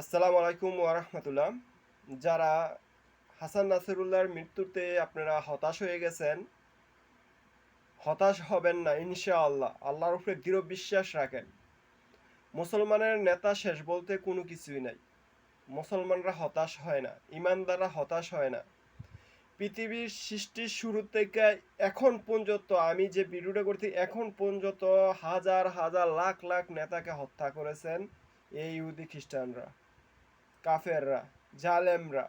আসসালামু আলাইকুম ওরহমতুল্লাহ যারা হাসান নাসিরুল্লাহর মৃত্যুতে আপনারা হতাশ হয়ে গেছেন, হতাশ হবেন না, ইনশাআল্লাহ। আল্লাহর উপরে দৃঢ় বিশ্বাস রাখেন। মুসলমানের নেতা শেষ বলতে কোনো কিছুই নাই। মুসলমানরা হতাশ হয় না, ইমানদাররা হতাশ হয় না। পৃথিবীর সৃষ্টির শুরু থেকে এখন পর্যন্ত, আমি যে ভিডিওটা করছি, এখন পর্যন্ত হাজার হাজার, লাখ লাখ নেতাকে হত্যা করেছেন এই ইহুদি খ্রিস্টানরা। কাফেররা, জালেমরা।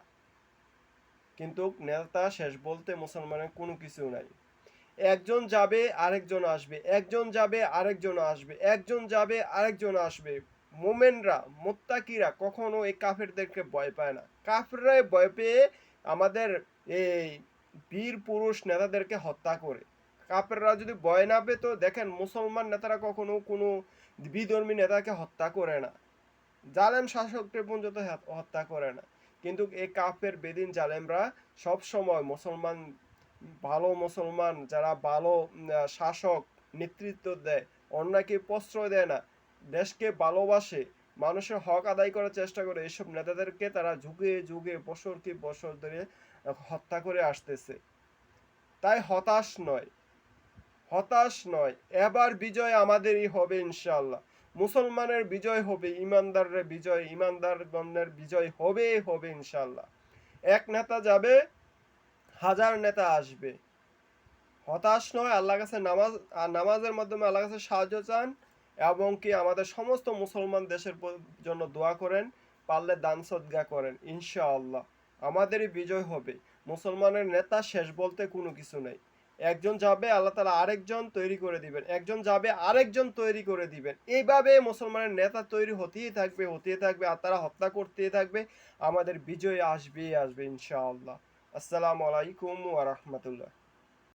কিন্তু নেতা শেষ বলতে মুসলমানের কোনো কিছু নাই। একজন যাবে, আরেকজন আসবে। একজন যাবে, আরেকজন আসবে। একজন যাবে, আরেকজন আসবে। মোমেনরা, মোত্তাকিরা কখনো এই কাফেরদেরকে ভয় পায় না। কাফেররাই ভয় পেয়ে আমাদের এই বীর পুরুষ নেতাদেরকে হত্যা করে। কাফেররা যদি ভয় না পেতো, দেখেন মুসলমান নেতারা কখনো কোনো বিধর্মী নেতাকে হত্যা করে না। জালেম শাসককে পর্যন্ত হত্যা করে না। কিন্তু এই কাফের বেদিন জালেমরা সব সময় মুসলমান, ভালো মুসলমান, যারা ভালো শাসক, নেতৃত্ব দেয়, অন্যকে প্রশ্রয় দেয় না। দেশকে ভালোবাসে, মানুষের হক আদায় করার চেষ্টা করে এইসব নেতাদেরকে তারা যুগে যুগে, বছর কি বছর ধরে হত্যা করে আসতেছে। তাই হতাশ নয় হতাশ নয়। এবার বিজয় আমাদেরই হবে ইনশাআল্লাহ। মুসলমানের বিজয় হবে, ইমানদারের বিজয়, ইমানদারগণের বিজয় হবে হবে ইনশাল্লাহ এক নেতা যাবে, হাজার নেতা আসবে। হতাশ নয় আল্লাহ কাছে নামাজ নামাজের মাধ্যমে আল্লাহ কাছে সাহায্য চান এবং কি আমাদের সমস্ত মুসলমান দেশের জন্য দোয়া করেন, পারলে দান সদ্গা করেন, ইনশাআল্লাহ। আমাদেরই বিজয় হবে। মুসলমানের নেতা শেষ বলতে কোনো কিছু নেই। একজন যাবে, আল্লাহ তালা আরেকজন তৈরি করে দিবেন। একজন যাবে, আরেকজন তৈরি করে দিবেন। এইভাবে মুসলমানের নেতা তৈরি হতেই থাকবে হতেই থাকবে, আর তারা হত্যা করতেই থাকবে। আমাদের বিজয় আসবেই, আসবে ইনশাআল্লাহ। আসসালামু আলাইকুম ওয়া রাহমাতুল্লাহ।